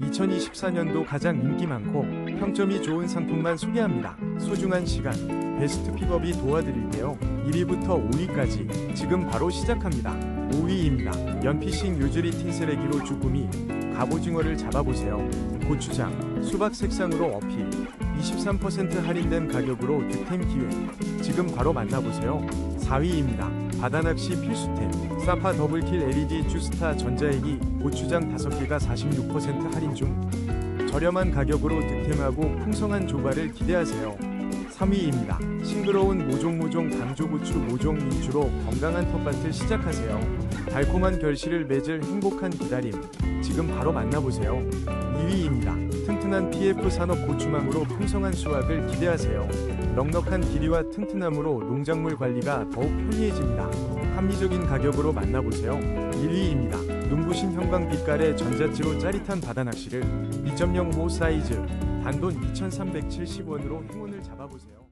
2024년도 가장 인기 많고 평점이 좋은 상품만 소개합니다. 소중한 시간, 베스트 픽업이 도와드릴게요. 1위부터 5위까지 지금 바로 시작합니다. 5위입니다. 연피싱 요즈리 틴스레기로 주꾸미 갑오징어를 잡아보세요. 고추장, 수박 색상으로 어필, 23% 할인된 가격으로 득템 기회. 지금 바로 만나보세요. 4위입니다. 바다낚시 필수템, 사파 더블킬 LED 주스타 전자액이 고추장 5개가 46% 할인 중. 저렴한 가격으로 득템하고 풍성한 조과를 기대하세요. 3위입니다. 싱그러운 모종모종 당조고추 모종 민주로 건강한 텃밭을 시작하세요. 달콤한 결실을 맺을 행복한 기다림. 지금 바로 만나보세요. 2위 튼튼한 PF 산업 고추망으로 풍성한 수확을 기대하세요. 넉넉한 길이와 튼튼함으로 농작물 관리가 더욱 편리해집니다. 합리적인 가격으로 만나보세요. 1위입니다. 눈부신 형광 빛깔의 전자찌로 짜릿한 바다 낚시를 2.05 사이즈 단돈 2,370원으로 행운을 잡아보세요.